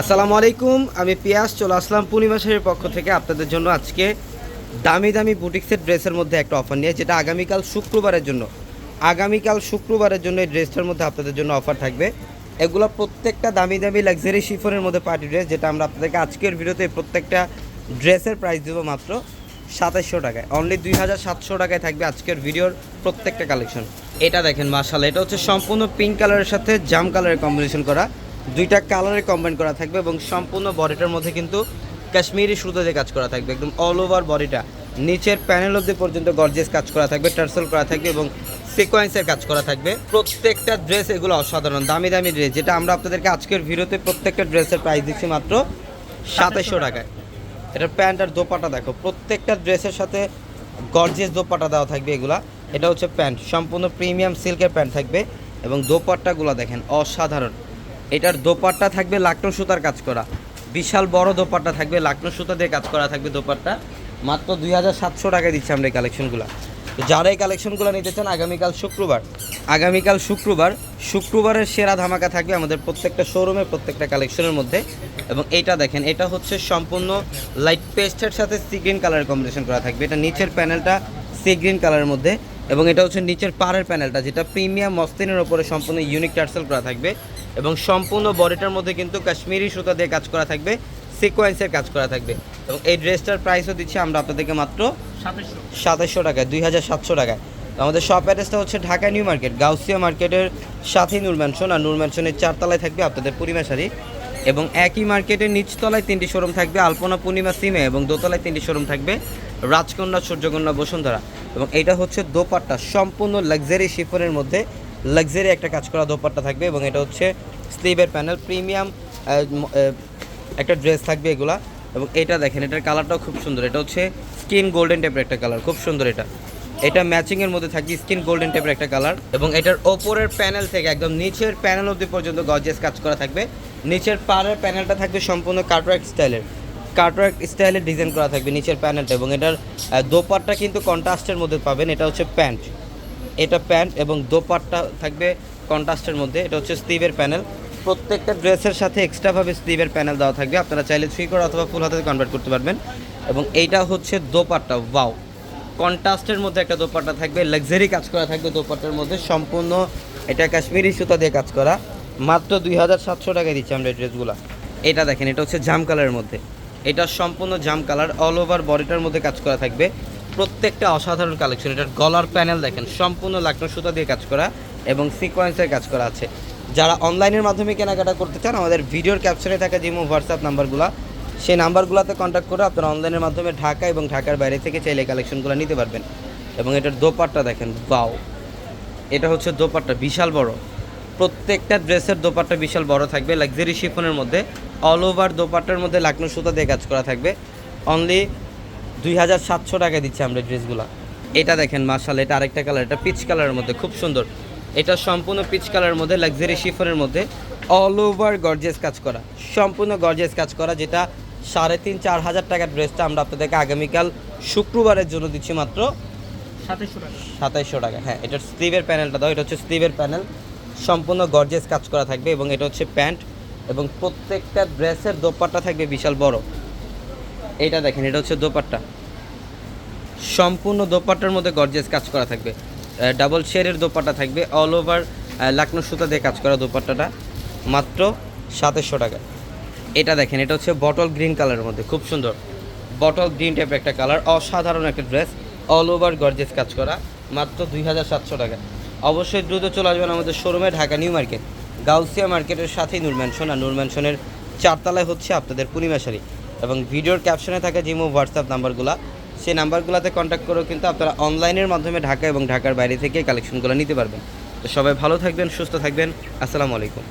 আসসালামু আলাইকুম, আমি পিয়াস, চলে আসলাম শাড়ির পক্ষ থেকে আপনাদের জন্য আজকে দামি দামি বুটিক্সের ড্রেসের মধ্যে একটা অফার নিয়ে, যেটা আগামীকাল শুক্রবারের জন্য। আগামীকাল শুক্রবারের জন্য এই ড্রেসটার মধ্যে আপনাদের জন্য অফার থাকবে। এগুলো প্রত্যেকটা দামি দামি লাক্সারি শিফনের মধ্যে পার্টি ড্রেস যেটা আমরা আপনাদেরকে আজকের ভিডিওতে প্রত্যেকটা ড্রেসের প্রাইস দেবো মাত্র সাতাশশো টাকায়। অনলি দুই হাজার সাতশো টাকায় থাকবে আজকের ভিডিওর প্রত্যেকটা কালেকশন এটা দেখেন মার্শাল এটা হচ্ছে সম্পূর্ণ পিঙ্ক কালারের সাথে জাম কালারের কম্বিনেশন করা। দুইটা কালারের কম্বাইন করা থাকবে এবং সম্পূর্ণ বডিটার মধ্যে কিন্তু কাশ্মীরি সুতো দিয়ে কাজ করা থাকবে একদম অল ওভার বডিটা নিচের প্যানেল অব্দি পর্যন্ত গর্জেস কাজ করা থাকবে টার্সেল করা থাকবে এবং সিকোয়েন্সের কাজ করা থাকবে। প্রত্যেকটা ড্রেস এগুলো অসাধারণ দামি দামি ড্রেস যেটা আমরা আপনাদেরকে আজকের ভিডিওতে প্রত্যেকটা ড্রেসের প্রাইস দিচ্ছি মাত্র সাতাশশো টাকায়। এটা প্যান্ট আর দোপাটা দেখো প্রত্যেকটা ড্রেসের সাথে গর্জেস দোপাটা দেওয়া থাকবে এগুলা। এটা হচ্ছে প্যান্ট সম্পূর্ণ প্রিমিয়াম সিল্কের প্যান্ট থাকবে এবং দোপাট্টাগুলো দেখেন অসাধারণ। এটার দোপাট্টা থাকবে লাকনো সুতার কাজ করা। বিশাল বড় দোপাট্টা থাকবে লাকনো সুতা দিয়ে কাজ করা থাকবে দোপাট্টা। মাত্র দুই হাজার সাতশো টাকায় দিচ্ছি আমরা এই কালেকশনগুলো। তো যারা এই কালেকশনগুলো নিতে চান, আগামীকাল শুক্রবার আগামীকাল শুক্রবার, শুক্রবারের সেরা ধামাকা থাকবে আমাদের প্রত্যেকটা শোরুমে প্রত্যেকটা কালেকশনের মধ্যে। এবং এটা দেখেন, এটা হচ্ছে সম্পূর্ণ লাইট পেস্টের সাথে সি গ্রিন কালারের কম্বিনেশন করা থাকবে। এটা নিচের প্যানেলটা সি গ্রিন কালারের মধ্যে। এবং এটা হচ্ছে নিচের পাড়ের প্যানেলটা যেটা প্রিমিয়াম মস্তিনের ওপরে সম্পূর্ণ ইউনিক টার্সেল করা থাকবে এবং সম্পূর্ণ বডিটার মধ্যে কিন্তু কাশ্মীরি সুতা দিয়ে কাজ করা থাকবে সিকোয়েন্সের কাজ করা থাকবে। এবং এই ড্রেসটার প্রাইসও দিচ্ছি আমরা আপনাদেরকে মাত্র সাতাশশো। টাকায় দুই হাজার সাতশো টাকায়। তো আমাদের শপ অ্যাড্রেসটা হচ্ছে ঢাকা নিউ মার্কেট গাউসিয়া মার্কেটের সাথেই নূর ম্যানশন আর নূর ম্যানশনের চারতলায় থাকবে আপনাদের পূর্ণিমা শাড়ি। এবং একই মার্কেটের নিচতলায় তিনটি শোরুম থাকবে আলপনা পূর্ণিমা সিমে এবং দোতলায় তিনটি শোরুম থাকবে। রাজকন্যা, সূর্যকন্যা, বসুন্ধরা। এবং এটা হচ্ছে দোপাট্টা, সম্পূর্ণ লাক্সারি শিফনের মধ্যে লাক্সারি একটা কাজ করা দোপাট্টা থাকবে এবং এটা হচ্ছে স্লিভের প্যানেল প্রিমিয়াম একটা ড্রেস থাকবে এগুলা। এবং এটা দেখেন, এটার কালারটাও খুব সুন্দর। এটা হচ্ছে স্কিন গোল্ডেন টাইপের একটা কালার খুব সুন্দর এটা। এটা ম্যাচিংয়ের মধ্যে থাকবে স্কিন গোল্ডেন টাইপের একটা কালার এবং এটার ওপরের প্যানেল থেকে একদম নিচের প্যানেল অবধি পর্যন্ত গজেস কাজ করা থাকবে। নিচের পাড়ের প্যানেলটা থাকবে সম্পূর্ণ কাটওয়ার্ক স্টাইলের কাটওয়ার্ক স্টাইলের ডিজাইন করা থাকবে নিচের প্যানেলটা এবং এটার আহ, দোপাট্টা কিন্তু কন্ট্রাস্টের মধ্যে পাবেন। এটা হচ্ছে প্যান্ট। এটা প্যান্ট এবং দোপাট্টা থাকবে কন্ট্রাস্টের মধ্যে। এটা হচ্ছে স্লিভের প্যানেল। প্রত্যেকটা ড্রেসের সাথে এক্সট্রাভাবে স্লিভের প্যানেল দেওয়া থাকবে। আপনারা চাইলে থ্রি করে অথবা ফুল হাতে কনভার্ট করতে পারবেন। এবং এইটা হচ্ছে দোপাট্টা। ওয়াও! কন্ট্রাস্টের মধ্যে একটা দোপাট্টা থাকবে। লাক্সারি কাজ করা থাকবে দোপাট্টার মধ্যে। সম্পূর্ণ এটা কাশ্মীরি সুতা দিয়ে কাজ করা। মাত্র দুই হাজার সাতশো টাকায় দিচ্ছি আমরা এই ড্রেসগুলো। এটা দেখেন এটা হচ্ছে জাম কালারের মধ্যে। এটা সম্পূর্ণ জাম কালার অল ওভার বডিটার মধ্যে কাজ করা থাকবে। প্রত্যেকটা অসাধারণ কালেকশন এটার গলার প্যানেল দেখেন, সম্পূর্ণ লাকনো সুতা দিয়ে কাজ করা এবং সিকোয়েন্সের কাজ করা আছে। যারা অনলাইনের মাধ্যমে কেনাকাটা করতে চান, আমাদের ভিডিওর ক্যাপশনে থাকা জিমো হোয়াটসঅ্যাপ নাম্বারগুলো, সেই নাম্বারগুলোতে কন্ট্যাক্ট করে আপনারা অনলাইনের মাধ্যমে ঢাকা এবং ঢাকার বাইরে থেকে চাইলে কালেকশনগুলো নিতে পারবেন। এবং এটার দোপাট্টা দেখেন বাও এটা হচ্ছে দোপাট্টা, বিশাল বড়। প্রত্যেকটা ড্রেসের দোপাট্টা বিশাল বড় থাকবে লাক্সারি শিফনের মধ্যে। অল ওভার দোপাট্টার মধ্যে লাকনো সুতা দিয়ে কাজ করা থাকবে। অনলি দুই হাজার সাতশো টাকা দিচ্ছি আমরা ড্রেসগুলো। এটা দেখেন মার্শাল এটা আরেকটা কালার এটা পিচ কালারের মধ্যে খুব সুন্দর। এটা সম্পূর্ণ পিচ কালারের মধ্যে লাক্সারি শিফনের মধ্যে অল ওভার গর্জেস কাজ করা। সম্পূর্ণ গর্জেস কাজ করা যেটা সাড়ে তিন চার হাজার টাকার ড্রেসটা আমরা আপনাদেরকে আগামীকাল শুক্রবারের জন্য দিচ্ছি মাত্র সাতাশশো টাকা। সাতাইশশো টাকা হ্যাঁ এটার স্লিভের প্যানেলটা দাও এটা হচ্ছে স্লিভের প্যানেল সম্পূর্ণ গর্জেস কাজ করা থাকবে এবং এটা হচ্ছে প্যান্ট এবং প্রত্যেকটা ড্রেসের দোপাট্টা থাকবে বিশাল বড়। এটা দেখেন, এটা হচ্ছে দোপাট্টা। সম্পূর্ণ দোপাট্টার মধ্যে গর্জেস কাজ করা থাকবে। ডাবল শেয়ারের দোপাট্টা থাকবে অল ওভার লাকনো সুতা দিয়ে কাজ করা দোপাট্টাটা। মাত্র সাতেরশো টাকা। এটা দেখেন, এটা হচ্ছে বটল গ্রিন কালারের মধ্যে, খুব সুন্দর। বটল গ্রিন টাইপের একটা কালার অসাধারণ একটা ড্রেস অল ওভার গর্জেস কাজ করা, মাত্র দুই হাজার সাতশো টাকা। অবশ্যই দ্রুত চলে আসবেন আমাদের শোরুমে, ঢাকা নিউ মার্কেট। গাউসিয়া মার্কেটের সাথেই নূর ম্যানশন আর নূর ম্যানশনের চারতলায় হচ্ছে আপনাদের পূর্ণিমা শাড়ি। এবং ভিডিওর ক্যাপশনে থাকা জিমো হোয়াটসঅ্যাপ নাম্বারগুলো, সেই নাম্বারগুলোতে কন্ট্যাক্ট করেও কিন্তু আপনারা অনলাইনের মাধ্যমে ঢাকা এবং ঢাকার বাইরে থেকে কালেকশনগুলো নিতে পারবেন। তো সবাই ভালো থাকবেন, সুস্থ থাকবেন। আসসালামু আলাইকুম।